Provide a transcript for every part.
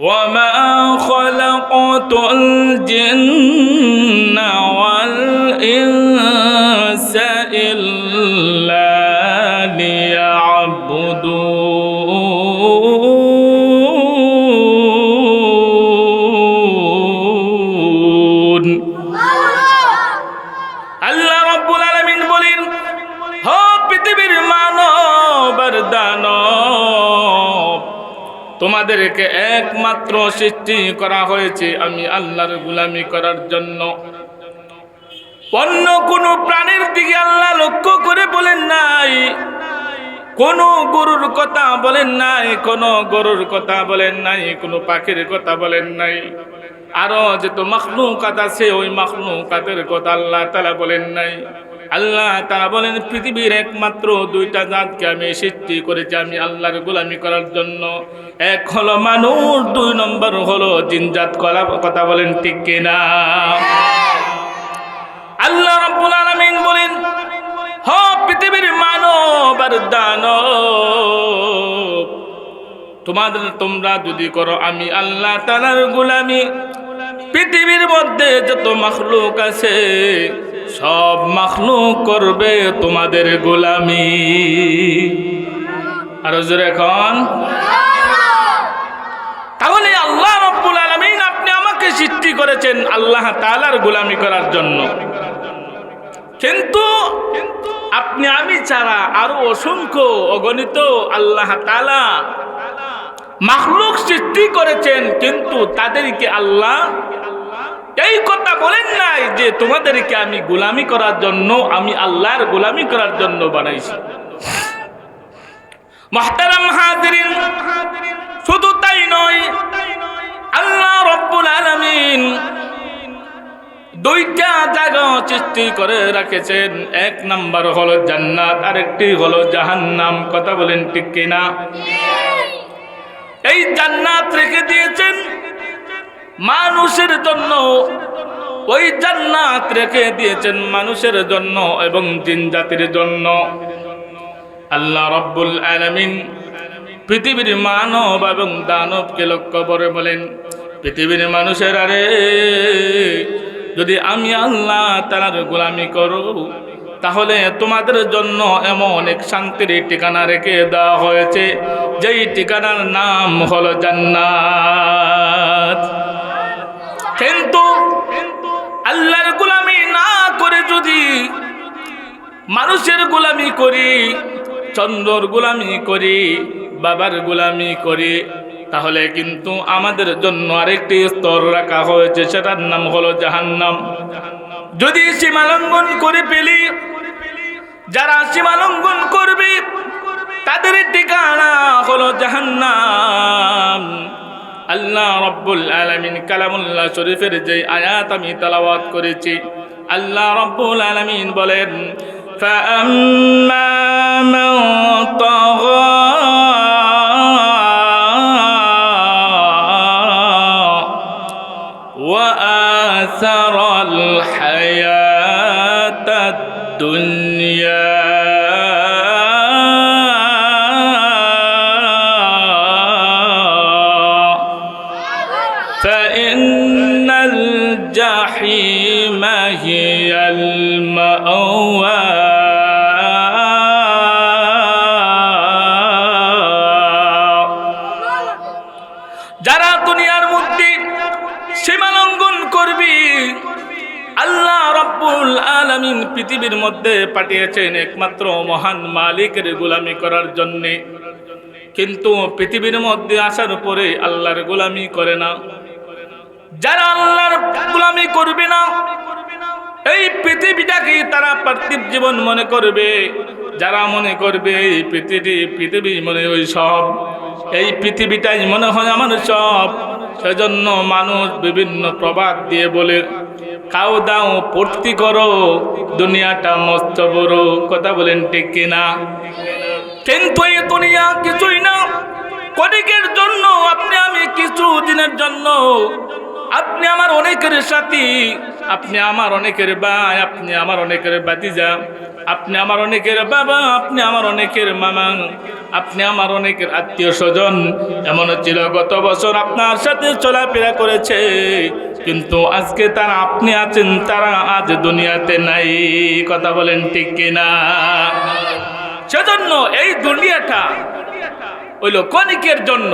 وما خلقت الجن তোমাদেরকে একমাত্র সৃষ্টি করা হয়েছে আমি আল্লাহর গুলামি করার জন্য। অন্য কোন প্রাণীর দিকে আল্লাহ লক্ষ্য করে বলেন নাই। কোন গরুর কথা বলেন নাই, কোন গরুর কথা বলেন নাই, কোন পাখির কথা বলেন নাই। আরও যে তো মখলুকাত আছে, ওই মখলুকাতের কথা আল্লাহ তালা বলেন নাই। আল্লাহ তারা বলেন, পৃথিবীর একমাত্র দুইটা জাতকে আমি সৃষ্টি করেছি, আমি আল্লাহর গোলামি করার জন্য। এক হলো মানুষ, দুই নম্বর হলো জিনজাত করা কথা বলেন ঠিক কিনা? আল্লাহ রাব্বুল বলেন, হ পৃথিবীর মানব আর দানব। তোমাদের, তোমরা যদি করো, আমি আল্লাহ তাআলার গোলামি। পৃথিবীর মধ্যে যত মখলুক আছে সব মখলুক করবে তোমাদের গোলামি। আর জোরে এখন। তাহলে আল্লাহ রব্বুল আলমিন আপনি আমাকে সৃষ্টি করেছেন আল্লাহ তালার গোলামি করার জন্য। কিন্তু আপনি আমি ছাড়া আরও অসংখ্য অগণিত আল্লাহ তালা মাখলুক সৃষ্টি করেছেন, কিন্তু তাদেরকে আল্লাহ এই কথা বলেন নাই যে তোমাদেরকে আমি গোলামি করার জন্য, আমি আল্লাহর গোলামি করার জন্য বানাইছি। মহতারাম হাজিরিন, শুধু তাই নয়, আল্লাহ রব্বুল আলামিন দুইটা জায়গা সৃষ্টি করে রাখেছেন। এক নাম্বার হলো জান্নাত, আরেকটি হলো জাহান্নাম। কথা বলেন ঠিক কিনা? এই জান্নাত রেখে দিয়েছেন মানুষের জন্য ওই জান্নাত রেখে দিয়েছেন মানুষের জন্য এবং জিন জাতির জন্য। আল্লাহ রব্বুল আলামিন পৃথিবীর মানব এবং দানবকে লক্ষ্য করে বলেন, পৃথিবীর মানুষের আরে, যদি আমি আল্লাহ তার গোলামি করো, তাহলে তোমাদের জন্য এমন এক শান্তির ঠিকানা রেখে দেওয়া হয়েছে, যেই ঠিকানার নাম হলো জান্নাত। কিন্তু আল্লাহর গোলামি না করে যদি মানুষের গোলামি করি, চন্দ্রর গোলামি করি, বাবার গোলামি করি, তাহলে কিন্তু আমাদের জন্য আরেকটি স্তর রাখা হয়েছে, সেটার নাম হলো জাহান্নাম। যদি সীমালঙ্ঘন করে পেলি যারা সীমালঙ্ঘন করবে, তাদের ঠিকানা হলো জাহান্নাম। আল্লাহ রব্বুল আলমিন কালামুল্লাহ শরীফের যে আয়াত আমি তালাওয়াত করেছি আল্লাহ রব্বুল আলমিন বলেন فأما من طغى وآثر الحياة الدنيا মধ্যে পাঠিয়েছেন একমাত্র মহান মালিকের গোলামি করার জন্যে। কিন্তু পৃথিবীর মধ্যে আসার পরে আল্লাহর গোলামি করে না। যারা আল্লাহর গোলামি করবে না, এই পৃথিবীটাকে তারা পার্থিব জীবন মনে করবে। যারা মনে করবে এই পৃথিবী পৃথিবী মনে ওই সব। এই পৃথিবীটাই মনে হয় আমার সব। সেজন্য মানুষ বিভিন্ন প্রবাদ দিয়ে বলে খাও দাও পড়তি করো, দুনিয়াটা মস্ত বড়। কথা বলেন ঠিক কিনা? কিন্তু এই দুনিয়া কিছুই না। কদিকের জন্য আপনি আমি কিছু দিনের জন্য। আপনি আমার অনেকের সাথী, আপনি আমার অনেকের ভাই, আপনি আমার অনেকের বাতিজা আপনি আমার অনেকের বাবা, আপনি আমার অনেকের মামা, আপনি আমার অনেকের আত্মীয় স্বজন। এমন ছিল গত বছর আপনার সাথে চলাফেরা করেছে। কিন্তু আজকে তারা আপনি আছেন, তারা আজ দুনিয়াতে নাই। কথা বলেন ঠিক কিনা? সেজন্য এই দুনিয়াটা হইল ক্ষণিকের জন্য।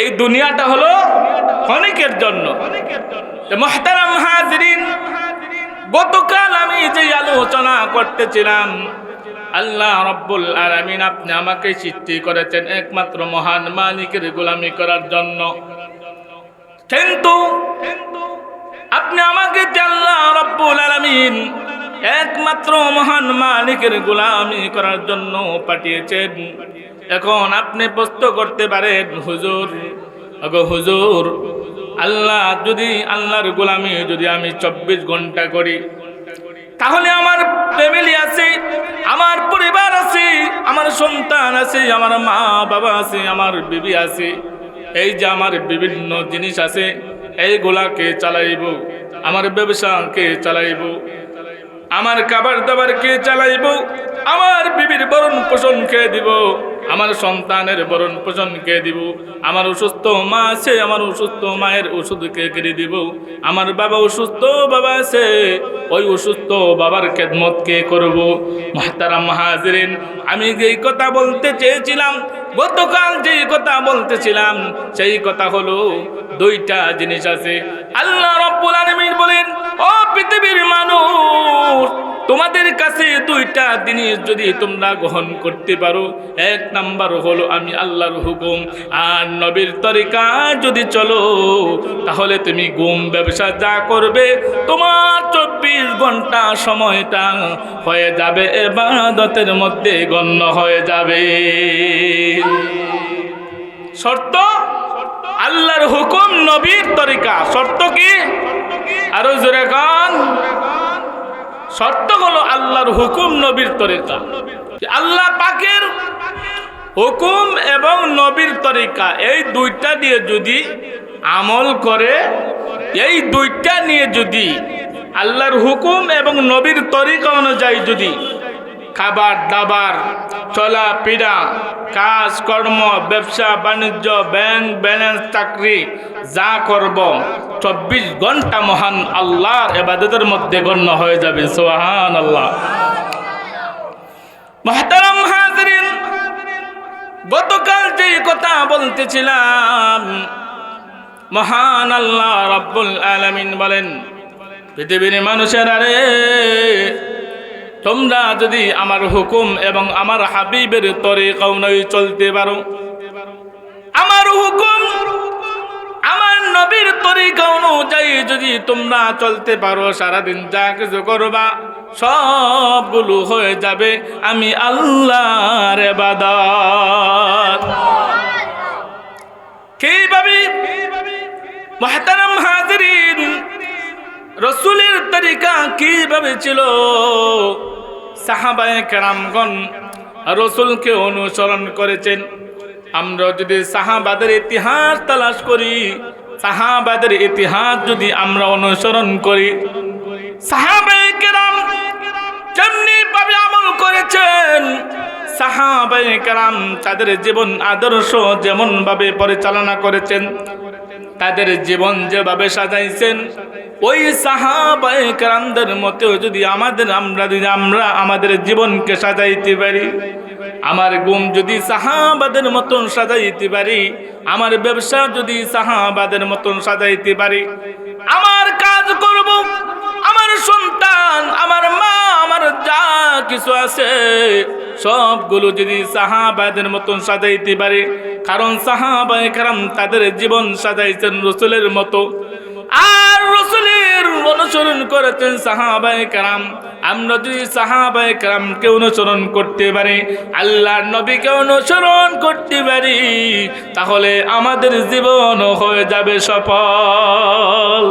এই দুনিয়াটা হলো ক্ষণিকের জন্য। মহতারাম হাজরিন, গতকাল আমি যে আলোচনা করতেছিলাম, আল্লাহ রব্বুল আলামিন আপনি আমাকে সৃষ্টি করেছেন একমাত্র মহান মালিকের গোলামি করার জন্য। কিন্তু আপনি আমাকে আল্লাহ রব্বুল আলামিন। একমাত্র মহান মালিকের গোলামি করার জন্য পাঠিয়েছেন। এখন আপনি প্রশ্ন করতে পারেন, হুজুর হুজুর, আল্লাহ যদি, আল্লাহর গোলামি যদি আমি চব্বিশ ঘণ্টা করি, তাহলে আমার ফ্যামিলি আছে, আমার পরিবার আছে, আমার সন্তান আছে, আমার মা বাবা আছে, আমার বিবি আছে এই যে আমার বিভিন্ন জিনিস আছে, এইগুলাকে চালাইব, আমার ব্যবসাকে চালাইব, আমার খাবার দাবার কে চালাইব, আমার বিবির বরণ পোষণ খেয়ে দিব আমার সন্তানের বরণ পোষণ কে দিব? আমার অসুস্থ মা আছে, আমার অসুস্থ মায়ের ওষুধ কে কেড়ে দিব? আমার বাবা অসুস্থ, বাবা আছে, ওই অসুস্থ বাবার খেদমত কে করব? মহাতারাম হাজরিন আমি যেই কথা বলতে চেয়েছিলাম, গতকাল যেই কথা বলতেছিলাম সেই কথা হলো দুইটা জিনিস আছে। আল্লাহ রব্বুল আলামিন বলেন, ও পৃথিবীর তোমাদের কাছে দুইটা জিনিস যদি তোমরা গ্রহণ করতে পারো, এক নাম্বার হলো আমি আল্লাহর হুকুম, আর নবীর তরিকা যদি চলো, তাহলে তুমি গুম ব্যবসা যা করবে, তোমার চব্বিশ ঘণ্টা সময়টা হয়ে যাবে, এবাদতের মধ্যে গণ্য হয়ে যাবে। শর্ত? আল্লাহর হুকুম নবীর তরিকা। শর্ত কি? আরও জোরে কান। শর্ত হলো আল্লাহর হুকুম নবীর তরিকা। আল্লাহ পাকের হুকুম এবং নবীর তরিকা, এই দুইটা দিয়ে যদি আমল করে, এই দুইটা নিয়ে যদি আল্লাহর হুকুম এবং নবীর তরিকা অনুযায়ী যদি খাবার, দাবার চলাফেরা কাজ, কর্ম, ব্যবসা, বাণিজ্য, ব্যাংক ব্যালেন্স, চাকরি, যা করব, চব্বিশ ঘণ্টা মহান আল্লাহর এবাদতের মধ্যে গণ্য হয়ে যাবে সোহান আল্লাহ গতকাল যে কথা বলতেছিলাম, মহান আল্লাহ রব্বুল আলামিন বলেন, পৃথিবীর মানুষের আরে তোমরা যদি আমার হুকুম এবং আমার হাবিবের তরিকা অনুযায়ী চলতে পারো। আমার হুকুম, আমার নবীর তরিকা অনুযায়ী যদি তোমরা চলতে পারো, সারাদিন যা কিছু করবা, সবগুলো হয়ে যাবে। আমি আল্লাহর এবাদত কীভাবে? মহতারাম হাজরিন রসুলের তরিকা কীভাবে ছিল সাহাবায়ে কেরামগণ রসুলকে অনুসরণ করেছেন। আমরা যদি সাহাবাদের ইতিহাস তালাশ করি, সাহাবাদের ইতিহাস যদি আমরা অনুসরণ করি, সাহাবায়ে ভাবে আমল করেছেন, সাহাবায়ে তাদের জীবন আদর্শ যেমন ভাবে পরিচালনা করেছেন, তাদের জীবন যেভাবে সাজাইছেন ওই সাহাবায়ে কেরামদের মতেও যদি আমাদের, আমরা যদি, আমরা আমাদের জীবনকে সাজাইতে পারি, আমার গুম যদি সাহাবাদের মতন সাজাইতে পারি, আমার ব্যবসা যদি সাহাবাদের মতন সাজাইতে পারি, আমার কাজ করব, আমার সন্তান, আমার মা, আমার যা কিছু আছে, সবগুলো যদি সাহাবাদের মতন সাজাইতে পারে, কারণ সাহাবায়ে কারাম তাদের জীবন সাজাইছেন রসুলের মতো। আর রসুলের অনুসরণ করেছেন সাহাবাই কারাম। আমরা যদি সাহাবাই কারামকে অনুসরণ করতে পারি, আল্লাহর নবীকে অনুসরণ করতে পারি, তাহলে আমাদের জীবন হয়ে যাবে সফল।